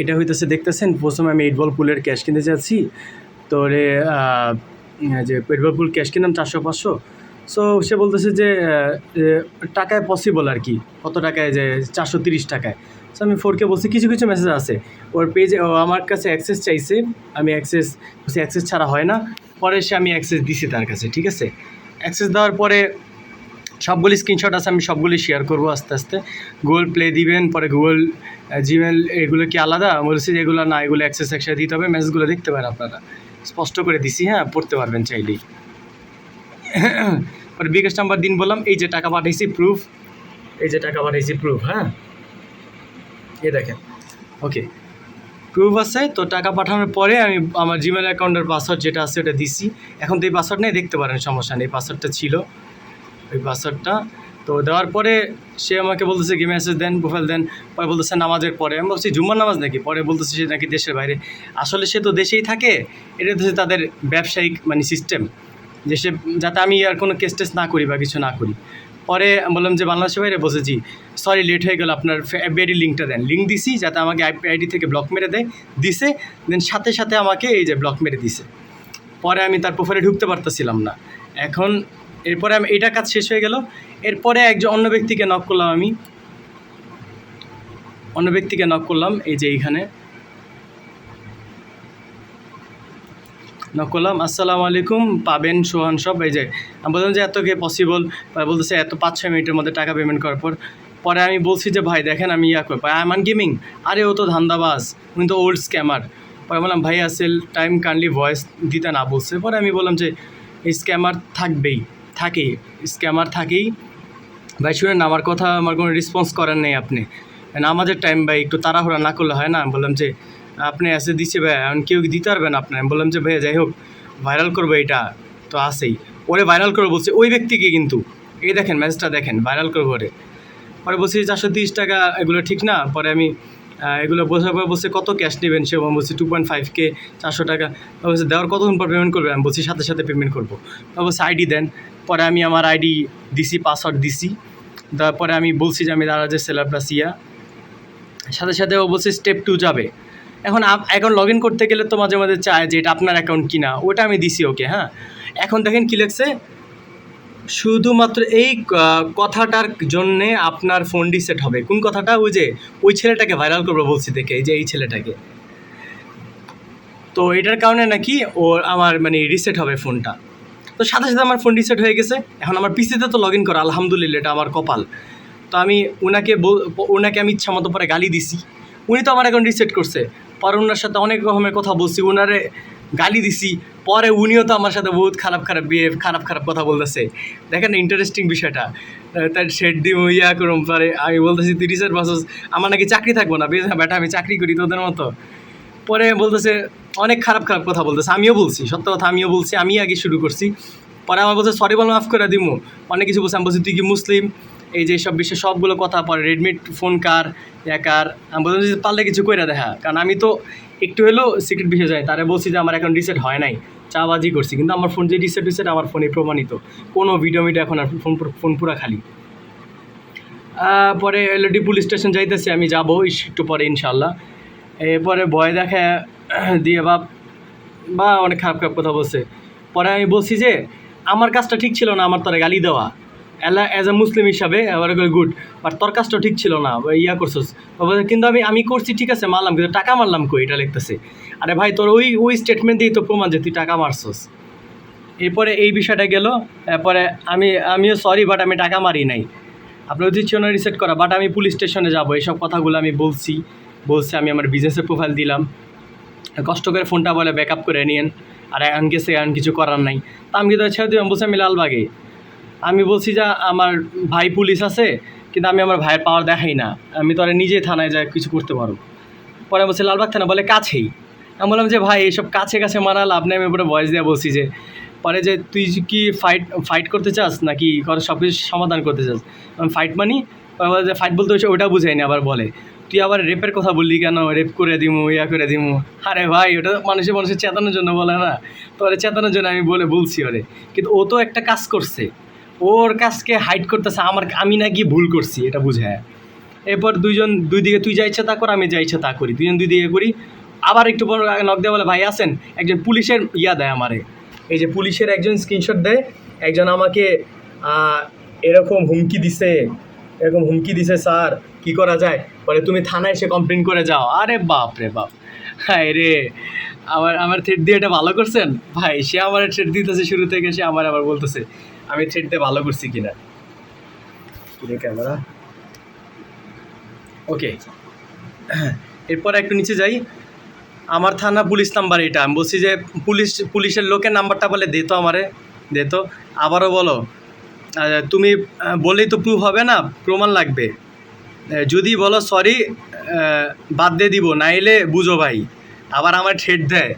এটা হইতেছে, দেখতেছেন, প্রথমে আমি এইট বল পুলের ক্যাশ কিনতে চাচ্ছি তো রে যে বল পুল ক্যাশ কিনলাম চারশো, পাঁচশো। সো সে বলতেছে যে টাকায় পসিবল আর কি। কত টাকায় যে চারশো তিরিশ টাকায়। সো আমি ফোরকে বলছি, কিছু কিছু মেসেজ আছে। ওর পেজে আমার কাছে অ্যাক্সেস চাইছে। আমি অ্যাক্সেস অ্যাক্সেস ছাড়া হয় না। পরে সে আমি অ্যাক্সেস দিছি তার কাছে, ঠিক আছে? অ্যাক্সেস দেওয়ার পরে সবগুলি স্ক্রিনশট আছে, আমি সবগুলি শেয়ার করব আস্তে আস্তে। গুগল প্লে দিবেন, পরে গুগল জিমেল এগুলো কি আলাদা? বলছি যে এগুলো না, এগুলো অ্যাক্সেস একসাথে দিতে হবে মেসেজগুলো দেখতে পারেন আপনারা। স্পষ্ট করে দিছি হ্যাঁ পড়তে পারবেন চাইলেই। পরে বিকাশ নাম্বার দিন বললাম, এই যে টাকা পাঠাইছি প্রুফ এই যে টাকা পাঠাইছি প্রুফ হ্যাঁ। এই দেখেন ওকে প্রুফ আছে, তো টাকা পাঠানোর পরে আমি আমার জিমেল অ্যাকাউন্টের পাসওয়ার্ড যেটা আছে, ওটা দিছি। এখন তো এই পাসওয়ার্ড নেই, দেখতে পারেন, সমস্যা নেই পাসওয়ার্ডটা ছিল। ওই পাসওয়ার্ডটা তো দেওয়ার পরে সে আমাকে বলতেছে কি মেসেজ দেন প্রোফাইল দেন পরে বলতেছে, নামাজের পরে। আমি বলছি জুম্মার নামাজ নাকি? পরে বলতেছে সে নাকি দেশের বাইরে। আসলে সে তো দেশেই থাকে, এটা হচ্ছে তাদের ব্যবসায়িক মানে সিস্টেম যে সে, যাতে আমি আর কোনো কেস টেস না করি বা কিছু না করি। পরে বললাম যে, বাংলাদেশের বাইরে? বসেছি সরি লেট হয়ে গেল, আপনার এফবিআইডি লিঙ্কটা দেন। লিঙ্ক দিছি, যাতে আমাকে আইডি থেকে ব্লক মেরে দেয়। দিছে দেন সাথে সাথে আমাকে এই যে ব্লক মেরে দিছে। পরে আমি তার প্রোফাইলে ঢুকতে পারতেছিলাম না। এখন এরপরে আমি এটা কাজ শেষ হয়ে গেল। এরপরে একজন অন্য ব্যক্তিকে নক করলাম আমি। অন্য ব্যক্তিকে নক করলাম, এই যে এইখানে। নক করলাম, আসসালামু আলাইকুম, পাবেন সোহান সব? এই যে, আমি বললাম যে এত কে পসিবল বলতেছে, এত পাঁচ ছয় মিনিটের মধ্যে টাকা পেমেন্ট করার পর পরে আমি বলছি যে, ভাই, দেখেন আমি ইয়া করি আই এম গেমিং আরে, ও তো ধান্দাবাজ, উনি তো ওল্ড স্ক্যামার পরে বললাম, ভাই, আসেল টাইম কাইন্ডলি ভয়েস দিতে না বলছে। পরে আমি বললাম যে, এই স্ক্যামার থাকবেই। থাকেই স্ক্যামার থাকেই। ভাই, শুনেন আমার কথা, আমার কোনো রেসপন্স করেন নেই আপনি। না আমাদের টাইম ভাই, একটু তাড়াহুড়া না করলে হয় না? বললাম যে, আপনি এসে দিচ্ছে ভাই, এখন কেউ দিতে পারবেন আপনি আমি বললাম যে ভাই যাই হোক ভাইরাল করব এটা তো আসেই ওরে ভাইরাল করব বলছে, ওই ব্যক্তিকে কিন্তু। এই দেখেন ম্যাচটা দেখেন ভাইরাল করব ওরে। পরে বলছি, চারশো তিরিশ টাকা, এগুলো ঠিক না? পরে আমি এগুলো বোঝার পর বলছে কত ক্যাশ নেবেন সে? আমি বলছি টু পয়েন্ট ফাইভ কে চারশো টাকা। বলছে, দেওয়ার কতক্ষণ পর পেমেন্ট করবে? আমি বলছি, সাথে সাথে পেমেন্ট করব। বলছে আইডি দেন। পরে আমি আমার আইডি দিছি পাসওয়ার্ড দিছি। তারপরে আমি বলছি যে, আমি দাঁড়া যে সেলার প্লাস ইয়া সাথে সাথে ও বলছে স্টেপ টু যাবে। এখন অ্যাকাউন্ট লগ ইন করতে গেলে তো মাঝে মাঝে চায় যে, এটা আপনার অ্যাকাউন্ট কিনা? ওটা আমি দিছি ওকে হ্যাঁ? এখন দেখেন কী লেখছে? শুধুমাত্র এই কথাটার জন্যে আপনার ফোন রিসেট হবে। কোন কথাটা? ওই যে, ওই ছেলেটাকে ভাইরাল করব বলছি দেখে, এই যে এই ছেলেটাকে। তো এটার কারণে নাকি ওর আমার মানে রিসেট হবে ফোনটা তো সাথে সাথে আমার ফোন রিসেট হয়ে গেছে। এখন আমার পিসিতে তো লগ ইন করা, আলহামদুলিল্লাহ এটা আমার কপাল। তো আমি ওনাকে ওনাকে আমি ইচ্ছা মতো পরে গালি দিছি। উনি তো আমার এখন রিসেট করছে। পরে ওনার সাথে অনেক রকমের কথা বলছি। ওনারে গালি দিছি। পরে উনিও তো আমার সাথে বহুত খারাপ খারাপ বিয়ে, খারাপ খারাপ কথা বলতেছে। দেখেন ইন্টারেস্টিং বিষয়টা। তার শেড দিয়ে ইয়া করুম, পরে আমি বলতেছি রিসেট বাসস আমার নাকি চাকরি থাকব না, বেশ বেটা, আমি চাকরি করি তোদের মতো। পরে বলতেছে, অনেক খারাপ খারাপ কথা বলতেছে। আমিও বলছি, সত্য কথা, আমিও বলছি আমি আগে শুরু করছি। পরে আমার বলছে সরি বল, মাফ করে দিমু। অনেক কিছু বলছে। আমি বলছি, তুই কি মুসলিম? এই যে সব বিষয়ে সবগুলো কথা পরে রেডমি ফোন কার ইয়া কার, আমি বললাম যে পারলে কিছু কইরা দেখা। কারণ আমি তো একটু হলেও সিক্রেট বিষয়ে যাই তারে বলছি যে আমার এখন রিসেট হয় নাই। চাবাজি করছি, কিন্তু আমার ফোন যে রিসেট রিসেট আমার ফোনে প্রমাণিত। কোনো ভিডিও মিডিও এখন আর ফোন ফোন পুরা খালি। পরে এলডি পুলিশ স্টেশন যাইতেছি, আমি যাব একটু পরে ইনশাল্লাহ এরপরে ভয় দেখা দিয়ে বাপ, বা অনেক খারাপ খারাপ কথা বলছে। পরে আমি বলছি যে, আমার কাজটা ঠিক ছিল না, আমার তোরা গালি দেওয়া। এলা অ্যাজ এ মুসলিম হিসাবে, এবার গুড বাট তোর কাজটা ঠিক ছিল না ইয়া করছিস। কিন্তু আমি আমি করছি, ঠিক আছে, মারলাম, কিন্তু টাকা মারলাম কই, এটা লিখতেছে। আরে ভাই, তোর ওই ওই স্টেটমেন্ট দিয়েই তো প্রমাণ যে তুই টাকা মারছস। এরপরে এই বিষয়টা গেল, এরপরে আমি, আমিও সরি বাট আমি টাকা মারি নাই। আপনার উচিত ছিল রিসেট করা বাট আমি পুলিশ স্টেশনে যাব, এইসব কথাগুলো আমি বলছি বলছি, আমি আমার বিজনেসের প্রোফাইল দিলাম। কষ্ট করে ফোনটা বলে ব্যাকআপ করে নিয়েন। আর, এখন গেছে, এখন কিছু করার নাই। তা আমি কিন্তু ছেড়ে দিলাম? বলছি, আমি লালবাগে। আমি বলছি যে আমার ভাই পুলিশ আছে, কিন্তু আমি আমার ভাইয়ের পাওয়ার দেখাই না। আমি তো আর নিজে থানায় যায় কিছু করতে পারব। পরে বলছি, লালবাগ থানা বলে কাছেই। আমি বললাম যে, ভাই এইসব কাছে কাছে মারা, লাভ নেই। আমি উপরে ভয়েস দিয়ে বলছি যে, পরে যে তুই কি ফাইট ফাইট করতে চাস, নাকি করে সব কিছু সমাধান করতে চাস? আমি ফাইট মানি। পরে বলে যে ফাইট বলতে হচ্ছে ওটা বুঝাইনি। আবার বলে, তুই আবার রেপের কথা বললি কেন? রেপ করে দিমু, ইয়া করে দিমু? আরে ভাই, ওটা মানুষের মানুষের চেতানোর জন্য বলে না। তো ওরে চেতানোর জন্য আমি বলে, বলছি ওরে। কিন্তু ও তো একটা কাজ করছে। ওর কাছকে হাইড করতেছে, আমার আমি নাকি ভুল করছি, এটা বুঝায়। এরপর দুইজন, দুই দিকে তুই যা ইচ্ছা তা কর, আমি যা ইচ্ছা তা করি। দুজন দুই দিকে করি। আবার একটু পর নক দেয় বলে, ভাই, আসেন। একজন পুলিশের ইয়া দেয় আমারে। এই যে পুলিশের একজন স্ক্রিনশট দেয়, একজন আমাকে এরকম হুমকি দিছে, এরকম হুমকি দিছে স্যার, কি করা যায়? বলে, তুমি থানায় এসে কমপ্লেন করে যাও। আরে বাপ রে বাপ। হায় রে। আমার আমার থ্রেড দিয়ে এটা ভালো করছেন? ভাই, সে আমার থ্রেড দিতেছে শুরু থেকে, সে আমার আবার বলতেছে আমি থ্রেড দিয়ে ভালো করছি কিনা? ক্যামেরা? ওকে এরপর একটু নিচে যাই। আমার থানা পুলিশ নাম্বার এটা। আমি বলছি যে পুলিশ পুলিশের লোকের নাম্বারটা বলে দে তো আমারে দে তো। আবারও বলো তুমি বললেই তো প্রুফ হবে না প্রমাণ লাগবে। যদি বলো সরি বাদ দিয়ে দিব নাইলে বুঝো ভাই। আবার আমার ঠেট দেয়।